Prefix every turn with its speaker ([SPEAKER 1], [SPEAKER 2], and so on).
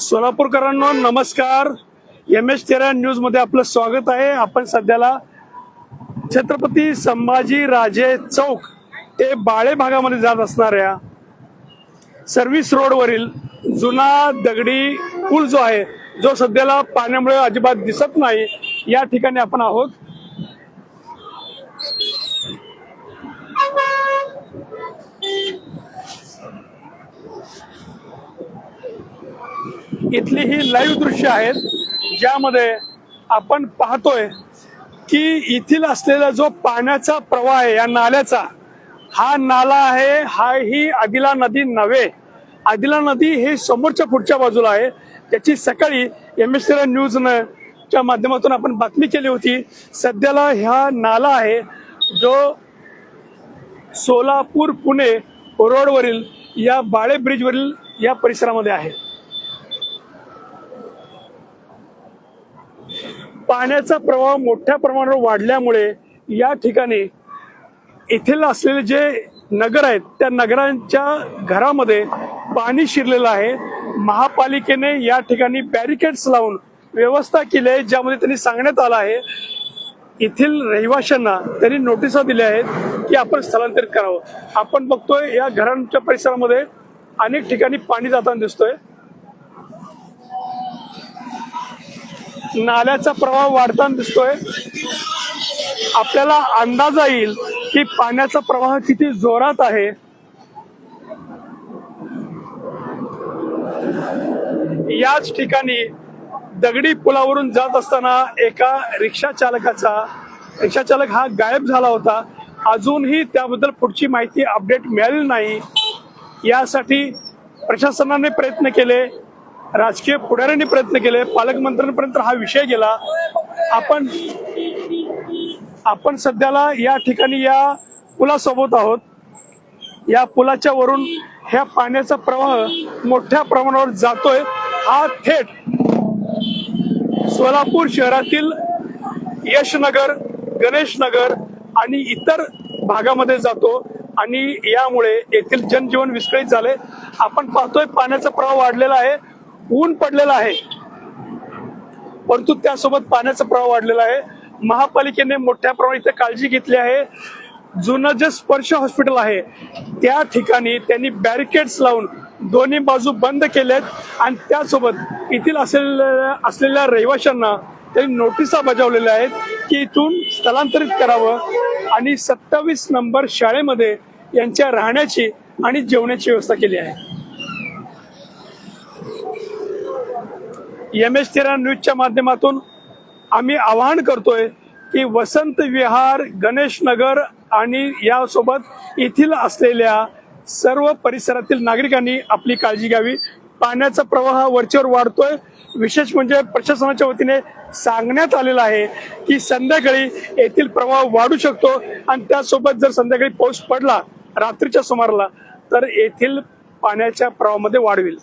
[SPEAKER 1] सोलापूरकरांनो नमस्कार. M S तेरा न्यूजमध्ये आपलं स्वागत आहे. आपण सध्याला छत्रपती संभाजी राजे चौक ते बाळे भागामध्ये जात असणाऱ्या सर्व्हिस रोडवरील जुना दगडी पूल जो आहे जो सध्याला पाण्यामुळे अजिबात दिसत नाही या ठिकाणी आपण आहोत. इथली ही लाईव्ह दृश्य आहेत ज्यामध्ये आपण पाहतोय की येथील असलेला जो पाण्याचा प्रवाह आहे या नाल्याचा हा नाला आहे हा ही आदिला नदी नव्हे. आदिला नदी हे समोरच्या पुढच्या बाजूला आहे. त्याची सकाळी एम एस न्यूज च्या माध्यमातून आपण बातमी केली होती सध्याला ह्या नाला आहे जो सोलापूर पुणे रोडवरील या बाळे ब्रिजवरील या परिसरामध्ये आहे. पाण्याचा प्रवाह मोठ्या प्रमाणावर वाढल्यामुळे या ठिकाणी येथील असलेले जे नगर आहेत त्या नगरांच्या घरामध्ये पाणी शिरलेलं आहे. महापालिकेने या ठिकाणी बॅरिकेड्स लावून व्यवस्था केली आहे ज्यामध्ये त्यांनी सांगण्यात आलं आहे येथील रहिवाशांना त्यांनी नोटिसा दिल्या आहेत की आपण स्थलांतरित करावं. आपण बघतोय या घरांच्या परिसरामध्ये अनेक ठिकाणी पाणी जाताना दिसतोय. नाल्याचा प्रवाह वाढताना दिसतोय. आपल्याला अंदाज येईल की पाण्याचा प्रवाह किती जोरात आहे. याच ठिकाणी दगडी पुलावरून जात असताना एका रिक्षा चालकाचा रिक्षा चालक हा गायब झाला होता. अजूनही त्याबद्दल पुढची माहिती अपडेट मिळाली नाही. यासाठी प्रशासनाने प्रयत्न केले. राजकीय पुढाऱ्यांनी प्रयत्न केले पालकमंत्र्यांपर्यंत हा विषय गेला. आपण आपण सध्याला या ठिकाणी या पुलासोबत आहोत. या पुलाच्या वरून ह्या पाण्याचा प्रवाह मोठ्या प्रमाणावर जातोय. हा थेट सोलापूर शहरातील यशनगर गणेशनगर आणि इतर भागामध्ये जातो आणि यामुळे येथील जनजीवन विस्कळीत झाले. आपण पाहतोय पाण्याचा प्रवाह वाढलेला आहे. ऊन पडलेलं आहे. परंतु त्यासोबत पाण्याचा प्रवाह वाढलेला आहे. महापालिकेने मोठ्या प्रमाणात इथे काळजी घेतली आहे. जुनं जे स्पर्श हॉस्पिटल आहे त्या ठिकाणी त्यांनी बॅरिकेड्स लावून दोन्ही बाजू बंद केल्यात आणि त्यासोबत येथील असलेल्या असलेल्या रहिवाशांना त्यांनी नोटिसा बजावलेल्या आहेत की इथून स्थलांतरित करावं आणि सत्तावीस नंबर शाळेमध्ये यांच्या राहण्याची आणि जेवण्याची व्यवस्था केली आहे. एम एस तेरा न्यूजच्या माध्यमातून आम्ही आवाहन करतोय की वसंत विहार गणेश नगर आणि यासोबत येथील असलेल्या सर्व परिसरातील नागरिकांनी आपली काळजी घ्यावी. पाण्याचा प्रवाह वरचेवर वाढतोय. विशेष म्हणजे प्रशासनाच्या वतीने सांगण्यात आलेलं आहे की संध्याकाळी येथील प्रवाह वाढू शकतो आणि त्यासोबत जर संध्याकाळी पाऊस पडला रात्रीच्या सुमाराला तर येथील पाण्याच्या प्रवाहामध्ये वाढ होईल.